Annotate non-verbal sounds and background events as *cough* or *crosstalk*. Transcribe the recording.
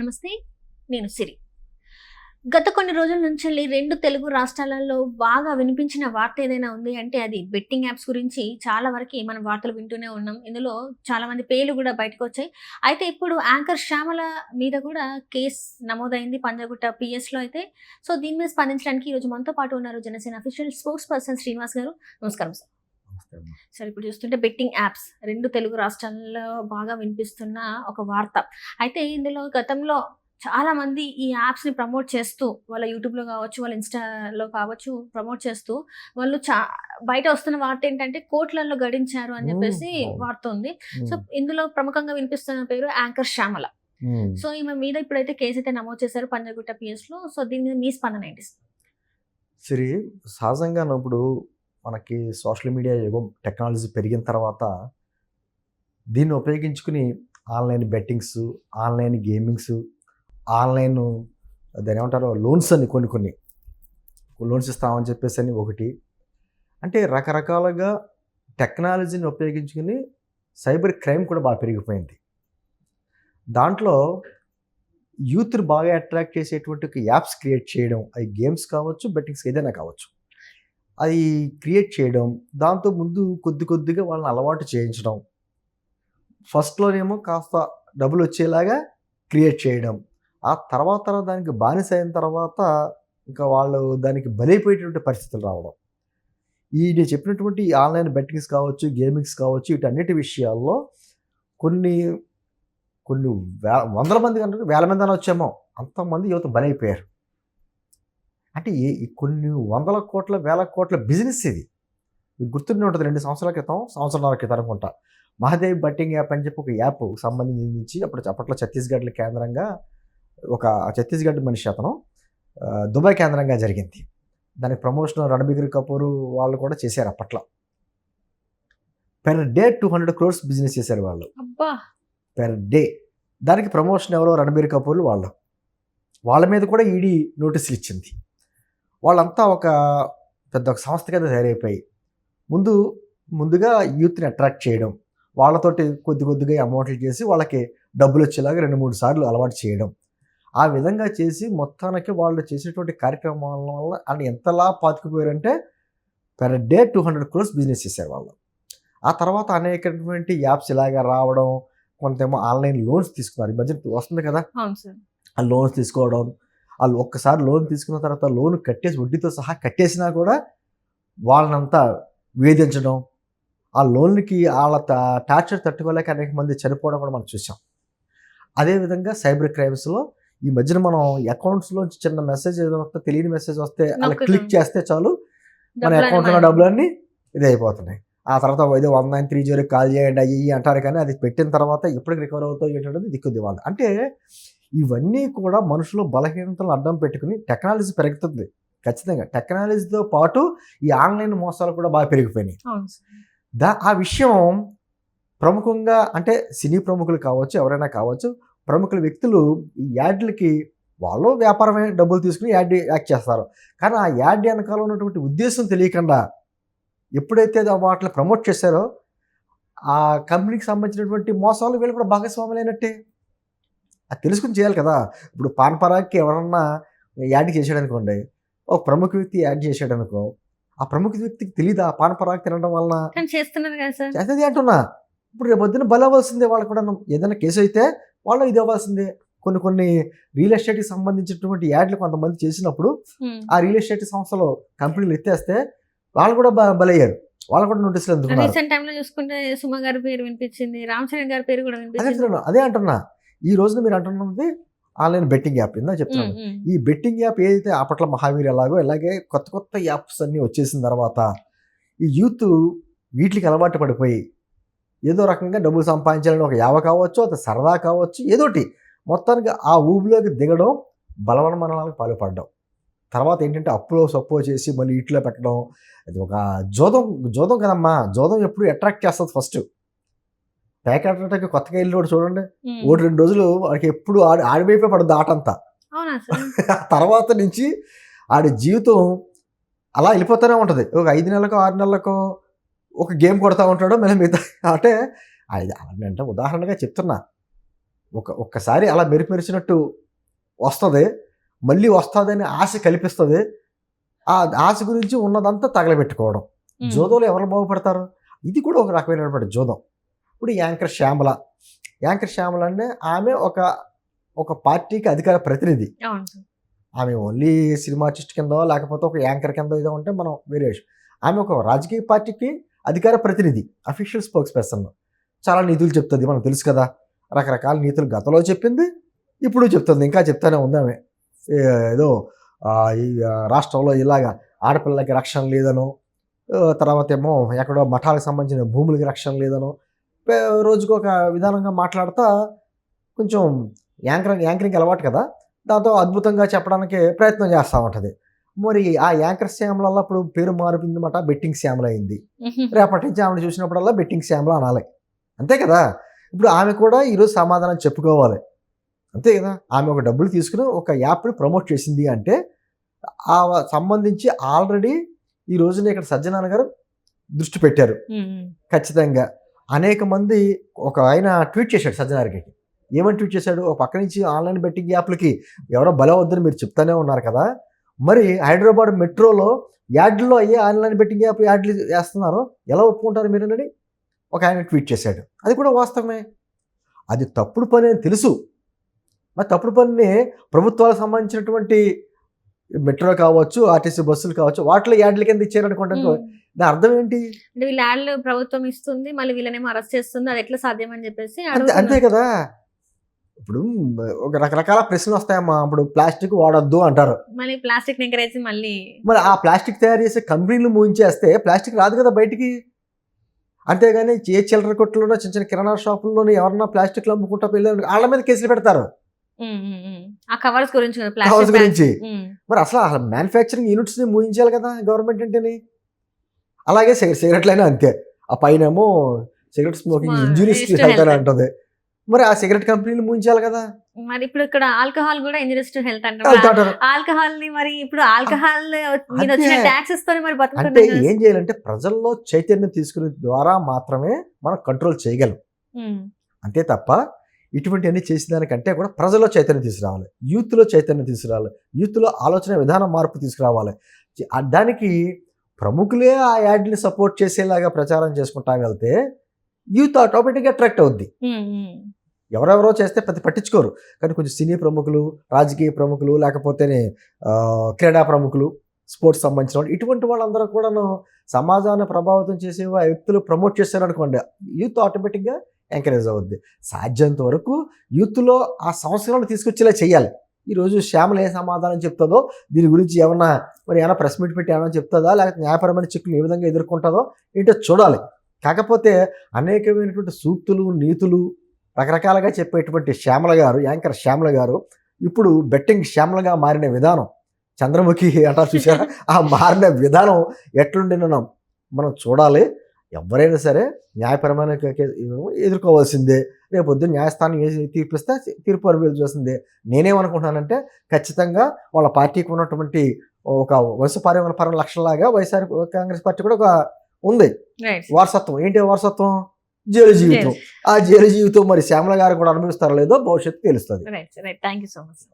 నమస్తే నేను సిరి. గత కొన్ని రోజుల నుంచి రెండు తెలుగు రాష్ట్రాలలో బాగా వినిపించిన వార్త ఏదైనా ఉంది అంటే అది బెట్టింగ్ యాప్స్ గురించి చాలా వరకు మనం వార్తలు వింటూనే ఉన్నాం. ఇందులో చాలా మంది పేర్లు కూడా బయటకు వచ్చాయి. అయితే ఇప్పుడు యాంకర్ శ్యామల మీద కూడా కేసు నమోదైంది పంజాగుట్ట పిఎస్లో అయితే. సో దీని మీద స్పందించడానికి ఈరోజు మనతో పాటు ఉన్నారు Janasena official spokesperson Srinivas గారు. నమస్కారం సార్. సార్ ఇప్పుడు చూస్తుంటే బెట్టింగ్ యాప్స్ రెండు తెలుగు రాష్ట్రాల్లో బాగా వినిపిస్తున్న ఒక వార్త. అయితే ఇందులో గతంలో చాలా మంది ఈ యాప్స్ని ప్రమోట్ చేస్తూ వాళ్ళ యూట్యూబ్లో కావచ్చు వాళ్ళ ఇన్స్టాలో కావచ్చు ప్రమోట్ చేస్తూ వాళ్ళు చా బయట వస్తున్న వార్త ఏంటంటే కోట్లలో గడించారు అని చెప్పేసి. వార్త ఉంది. సో ఇందులో ప్రముఖంగా వినిపిస్తున్న పేరు యాంకర్ శ్యామల. సో ఈమె మీద ఇప్పుడైతే కేసు అయితే నమోదు చేశారు పంజాగుట్ట పిఎస్లో. సో దీని మీద మీ స్పందన ఏంటి? సిరి సహజంగా ఇప్పుడు మనకి సోషల్ మీడియా యుగం టెక్నాలజీ పెరిగిన తర్వాత దీన్ని ఉపయోగించుకుని online bettings online gamings online దాని ఏమంటారు లోన్స్ అని కొన్ని కొన్ని. లోన్స్ ఇస్తామని చెప్పేసి అని ఒకటి. అంటే రకరకాలుగా టెక్నాలజీని ఉపయోగించుకుని సైబర్ క్రైమ్ కూడా బాగా పెరిగిపోయింది. దాంట్లో యూత్ని బాగా అట్రాక్ట్ చేసేటువంటి యాప్స్ క్రియేట్ చేయడం. అవి గేమ్స్ కావచ్చు బెట్టింగ్స్ ఏదైనా కావచ్చు. అది క్రియేట్ చేయడం దాంతో ముందు కొద్ది కొద్దిగా వాళ్ళని అలవాటు చేయించడం. ఫస్ట్లోనేమో కాస్త డబ్బులు వచ్చేలాగా క్రియేట్ చేయడం. ఆ తర్వాత దానికి బానిస అయిన తర్వాత ఇంకా వాళ్ళు దానికి బలైపోయేటువంటి పరిస్థితులు రావడం. ఈ నేను చెప్పినటువంటి ఈ ఆన్లైన్ బెట్టింగ్స్ కావచ్చు గేమింగ్స్ కావచ్చు వీటన్నిటి విషయాల్లో కొన్ని కొన్ని వేల వందల మంది కంటే వేల మంది అని వచ్చామో. అంతమంది యువత బలైపోయారు. అంటే కొన్ని వందల కోట్ల వేల కోట్ల బిజినెస్ ఇది. గుర్తుండి ఉంటుంది రెండు సంవత్సరాల క్రితం సంవత్సరాల క్రితం అనుకుంటా. మహాదేవ్ బట్టింగ్ యాప్ అని చెప్పి ఒక యాప్ సంబంధించి అప్పుడు అప్పట్లో ఛత్తీస్గఢ్ల కేంద్రంగా ఒక ఛత్తీస్గఢ్ మనిషి అతను దుబాయ్ కేంద్రంగా జరిగింది. దానికి ప్రమోషన్ రణబీర్ కపూర్ వాళ్ళు కూడా చేశారు అప్పట్లో. Per day two hundred crores business చేశారు వాళ్ళు. పెర్ డే దానికి ప్రమోషన్ ఎవరో రణబీర్ కపూర్ వాళ్ళు. వాళ్ళ మీద కూడా ఈడీ నోటీసులు ఇచ్చింది. వాళ్ళంతా ఒక పెద్ద ఒక సంస్థ కింద తయారైపోయి ముందు ముందుగా యూత్ని అట్రాక్ట్ చేయడం వాళ్ళతోటి కొద్ది కొద్దిగా అమౌంట్లు చేసి వాళ్ళకి డబ్బులు వచ్చేలాగా రెండు మూడు సార్లు అలవాటు చేయడం. ఆ విధంగా చేసి మొత్తానికి వాళ్ళు చేసేటువంటి కార్యక్రమాల వల్ల వాళ్ళు ఎంతలా పాతుకుపోయారంటే per day two hundred crores business చేశారు వాళ్ళు. ఆ తర్వాత అనేకటువంటి యాప్స్ ఇలాగా రావడం కొంతేమో ఆన్లైన్ లోన్స్ తీసుకున్నారు. ఈ మధ్య వస్తుంది కదా? ఆ లోన్స్ తీసుకోవడం వాళ్ళు ఒక్కసారి లోన్ తీసుకున్న తర్వాత లోన్ కట్టేసి వడ్డీతో సహా కట్టేసినా కూడా వాళ్ళనంతా వేధించడం ఆ లోన్కి వాళ్ళ టార్చర్ తట్టుకోలేక అనేక మంది చనిపోవడం కూడా మనం చూసాం. అదేవిధంగా సైబర్ క్రైమ్స్లో ఈ మధ్యన మనం అకౌంట్స్లోంచి చిన్న మెసేజ్ ఏదో వస్తే తెలియని మెసేజ్ వస్తే అలా. క్లిక్ చేస్తే చాలు మన అకౌంట్లో డబ్బులన్నీ ఇది అయిపోతున్నాయి. ఆ తర్వాత ఏదో one nine three zero call చేయండి అయ్యి అంటారు కానీ అది పెట్టిన తర్వాత ఎప్పటికి రికవర్ అవుతాయి ఏంటంటే దిక్కు దివాలి. అంటే ఇవన్నీ కూడా మనుషులు బలహీనతలు అడ్డం పెట్టుకుని టెక్నాలజీ పెరుగుతుంది. ఖచ్చితంగా టెక్నాలజీతో పాటు ఈ ఆన్లైన్ మోసాలు కూడా బాగా పెరిగిపోయినాయి. దా ఆ విషయం ప్రముఖంగా అంటే సినీ ప్రముఖులు కావచ్చు ఎవరైనా కావచ్చు ప్రముఖుల వ్యక్తులు ఈ యాడ్లకి వాళ్ళు వ్యాపారమే డబ్బులు తీసుకుని యాడ్ యాక్ట్ చేస్తారు. కానీ ఆ యాడ్ వెనకాల ఉన్నటువంటి ఉద్దేశం తెలియకుండా ఎప్పుడైతే వాటిని ప్రమోట్ చేశారో ఆ కంపెనీకి సంబంధించినటువంటి మోసాలు వీళ్ళు కూడా భాగస్వాములు అయినట్టే అది తెలుసుకుని చేయాలి కదా. ఇప్పుడు పాన్ పరాగ్కి ఎవరన్నా యాడ్ చేసాడు అనుకోండి ఒక ప్రముఖ వ్యక్తి యాడ్ చేసాడు అనుకో ఆ ప్రముఖ వ్యక్తికి తెలియదు ఆ పాన్ పరాగ్ తినడం వలన? కానీ చేస్తున్నారు కదా సార్. చేసేది అంటున్నా. ఇప్పుడు రేపు పొద్దున్న బలి అవ్వాల్సిందే వాళ్ళు కూడా ఏదైనా కేసు అయితే వాళ్ళు ఇది అవ్వాల్సిందే. కొన్ని కొన్ని రియల్ ఎస్టేట్కి సంబంధించినటువంటి యాడ్లు కొంతమంది చేసినప్పుడు. ఆ రియల్ ఎస్టేట్ సంస్థలో కంపెనీలు ఎత్తేస్తే వాళ్ళు కూడా బలయ్యారు. వాళ్ళు కూడా నోటీసులు అందుకున్నారు. రీసెంట్ టైంలో చూసుకుంటే సుమ గారి పేరు వినిపించింది రామ్ చరణ్ గారి పేరు కూడా వినిపించింది. అదే అంటున్నా. ఈ రోజున మీరు అంటున్నది ఆన్లైన్ బెట్టింగ్ యాప్ ఇందా చెప్తున్నాను. ఈ బెట్టింగ్ యాప్ ఏదైతే అప్పట్లో మహావీర్ ఎలాగో అలాగే కొత్త కొత్త యాప్స్ అన్నీ వచ్చేసిన తర్వాత ఈ యూత్ వీటికి అలవాటు పడిపోయి ఏదో రకంగా డబ్బులు సంపాదించాలని ఒక యావ కావచ్చు అది సరదా కావచ్చు ఏదోటి మొత్తానికి ఆ ఊబిలోకి దిగడం బలవన్మరణాలకు పాల్పడడం. తర్వాత ఏంటంటే అప్పులో సప్పు చేసి మళ్ళీ ఇట్లో పెట్టడం అది ఒక జోదం జోదం కదమ్మా జోదం ఎప్పుడు అట్రాక్ట్ చేస్తుంది ఫస్ట్ ప్యాకెట్ కొత్తగా వెళ్ళి చూడండి. ఒకటి రెండు రోజులు వాడికి ఎప్పుడు ఆడి ఆడిపోయిపోయి పడుతుంది ఆట అంతా. *laughs* తర్వాత నుంచి ఆడి జీవితం అలా వెళ్ళిపోతూనే ఉంటుంది. ఒక ఐదు నెలలకో ఆరు నెలలకో ఒక గేమ్ కొడతా ఉంటాడు మళ్ళీ మిగతా *laughs* అంటే అది అంటే ఉదాహరణగా చెప్తున్నా. ఒక ఒక్కసారి అలా మెరుపు మెరిచినట్టు వస్తుంది. మళ్ళీ వస్తుందని ఆశ కల్పిస్తుంది. ఆ ఆశ గురించి ఉన్నదంతా తగలబెట్టుకోవడం. జోదంలో ఎవరు బాగుపడతారు? ఇది కూడా ఒక రకమైనటువంటి జోదం. ఇప్పుడు యాంకర్ శ్యామల. యాంకర్ శ్యామల అంటే ఆమె ఒక ఒక పార్టీకి అధికార ప్రతినిధి. ఆమె ఓన్లీ సినిమా ఆర్టిస్ట్ కింద లేకపోతే ఒక యాంకర్ కింద ఏదో ఉంటే మనం వేరే. ఆమె ఒక రాజకీయ పార్టీకి అధికార ప్రతినిధి అఫీషియల్ స్పోక్స్ పర్సన్ చాలా నీతులు చెప్తుంది మనకు తెలుసు కదా. రకరకాల నీతులు గతంలో చెప్పింది ఇప్పుడు చెప్తుంది. ఇంకా చెప్తానే ఉంది ఆమె. ఏదో ఈ రాష్ట్రంలో ఇలాగా ఆడపిల్లలకి రక్షణ లేదనో తర్వాత ఏమో ఎక్కడో మఠాలకు సంబంధించిన భూములకి రక్షణ లేదనో రోజుకు ఒక విధానంగా మాట్లాడుతా కొంచెం యాంకరింగ్ యాంకరింగ్ అలవాటు కదా. దాంతో అద్భుతంగా చెప్పడానికి ప్రయత్నం చేస్తూ ఉంటుంది. మరి ఆ యాంకర్ శ్యామల ఇప్పుడు పేరు మారిపోయిందన్నమాట. బెట్టింగ్ శ్యామల అయింది. రేపటి నుంచి ఆమెను చూసినప్పుడల్లా బెట్టింగ్ శ్యామల అనాలి. అంతే కదా. ఇప్పుడు ఆమె కూడా ఈరోజు సమాధానం చెప్పుకోవాలి. అంతే కదా. ఆమె ఒక డబ్బులు తీసుకుని ఒక యాప్ని ప్రమోట్ చేసింది అంటే ఆ సంబంధించి ఆల్రెడీ ఈ రోజున ఇక్కడ సజ్జనాన్న గారు దృష్టి పెట్టారు. ఖచ్చితంగా. అనేక మంది ఒక ఆయన ట్వీట్ చేశాడు సజ్జనారికి ఏమని ట్వీట్ చేశాడు? ఒక పక్క నుంచి ఆన్లైన్ బెట్టింగ్ యాప్లకి ఎవరో బలవద్దని మీరు చెప్తానే ఉన్నారు కదా. మరి హైదరాబాద్ మెట్రోలో యాడ్లో అయ్యే ఆన్లైన్ బెట్టింగ్ యాప్ యాడ్లు వేస్తున్నారు ఎలా ఒప్పుకుంటారు మీరు అని ఒక ఆయన ట్వీట్ చేశాడు. అది కూడా వాస్తవమే. అది తప్పుడు పని అని తెలుసు. మరి తప్పుడు పనిని ప్రభుత్వాలకు సంబంధించినటువంటి మెట్రో కావచ్చు ఆర్టీసీ బస్సులు కావచ్చు వాటిలో యాడ్ల కింద ఇచ్చారనుకోండి. దాని అర్థం ఏంటి అంటే వీళ్ళ యాడ్లు ప్రభుత్వం ఇస్తుంది మళ్ళీ వీళ్ళనేమో అరెస్ట్ చేస్తుంది అది ఎట్లా సాధ్యం అని చెప్పేసి అంతే. కదా ఇప్పుడు ఒక రకరకాల ప్రశ్నలు వస్తాయమ్మా ఇప్పుడు ప్లాస్టిక్ వాడొద్దు అంటారు మళ్ళీ ప్లాస్టిక్ ఎంకరేజ్ మళ్ళీ మరి ఆ ప్లాస్టిక్ తయారు చేసే కంపెనీలు మూయించేస్తే ప్లాస్టిక్ రాదు కదా బయటికి అంతేగాని ఏ చిల్లర కొట్టులోనో చిన్న చిన్న కిరాణా షాపుల్లోనో ఎవరన్నా ప్లాస్టిక్లు అమ్ముకుంటా వెళ్ళారు వాళ్ళ మీద కేసులు పెడతారు. ఆ కవర్స్ గురించి కవర్స్ గురించి. మరి అసలు అసలు మ్యానుఫ్యాక్చరింగ్ యూనిట్స్ని మూయించాలి కదా గవర్నమెంట్ అంటేని. అలాగే సిగరెట్ సిగరెట్లైనా అంతే. ఆ పైన ఏమో సిగరెట్ స్మోకింగ్ ఇంజురీస్ హెల్త్. అంటుంది. మరి ఆ సిగరెట్ కంపెనీలు మూయించాలి కదా. మరి ఇప్పుడు ఇక్కడ ఆల్కహాల్ కూడా ఇంజరీస్ టు హెల్త్ అంటారు ఆల్కహాల్ని మరి ఇప్పుడు ఆల్కహాల్ మీద. వచ్చిన ట్యాక్సెస్ తోని మరి అంటే. ఏం చేయాలంటే ప్రజల్లో చైతన్యం తీసుకునే ద్వారా మాత్రమే మనం కంట్రోల్ చేయగలం. అంతే తప్ప ఇటువంటివన్నీ చేసిన దానికంటే కూడా ప్రజల్లో చైతన్యం తీసుకురావాలి. యూత్లో చైతన్యం తీసుకురావాలి. యూత్లో ఆలోచన విధానం మార్పు తీసుకురావాలి. దానికి ప్రముఖులే ఆ యాడ్ని సపోర్ట్ చేసేలాగా ప్రచారం చేసుకుంటా వెళ్తే యూత్ ఆటోమేటిక్గా అట్రాక్ట్ అవుద్ది. ఎవరెవరో చేస్తే ప్రతి పట్టించుకోరు. కానీ కొంచెం సినీ ప్రముఖులు రాజకీయ ప్రముఖులు లేకపోతేనే క్రీడా ప్రముఖులు స్పోర్ట్స్ సంబంధించిన వాళ్ళు ఇటువంటి వాళ్ళందరూ కూడాను సమాజాన్ని ప్రభావితం చేసే వ్యక్తులు ప్రమోట్ చేశారనుకోండి యూత్ ఆటోమేటిక్గా ఎంకరేజ్ అవుద్ది. సాధ్యంత వరకు యూత్లో ఆ సంవత్సరాలను తీసుకొచ్చేలా చేయాలి. ఈరోజు శ్యామల ఏ సమాధానం చెప్తుందో దీని గురించి ఏమన్నా మరి ఏమైనా ప్రెస్ మీట్ పెట్టి ఏమైనా చెప్తుందా? లేకపోతే న్యాయపరమైన చిక్కులు ఏ విధంగా ఎదుర్కొంటుందో ఏంటో చూడాలి. కాకపోతే అనేకమైనటువంటి సూక్తులు నీతులు రకరకాలుగా చెప్పేటువంటి శ్యామల గారు యాంకర్ శ్యామల గారు ఇప్పుడు బెట్టింగ్ శ్యామలగా మారిన విధానం. చంద్రముఖి అంటారు చూసారా ఆ మారిన విధానం ఎట్లుండిన మనం చూడాలి. ఎవరైనా సరే న్యాయపరమైన ఎదుర్కోవాల్సిందే. రేపు పొద్దున్న న్యాయస్థానం ఏ తీర్పిస్తే తీర్పు అనుభవించాల్సిందే నేనేమనుకుంటున్నానంటే ఖచ్చితంగా వాళ్ళ పార్టీకి ఉన్నటువంటి ఒక వంశపారంపర లక్షలాగా వైఎస్ఆర్ కాంగ్రెస్ పార్టీ కూడా ఒక ఉంది. వారసత్వం. ఏంటి వారసత్వం? జైలు జీవితం. ఆ జైలు జీవితం మరి శ్యామల గారు కూడా అనుభవిస్తారో లేదో భవిష్యత్తు తెలుస్తుంది. Thank you so much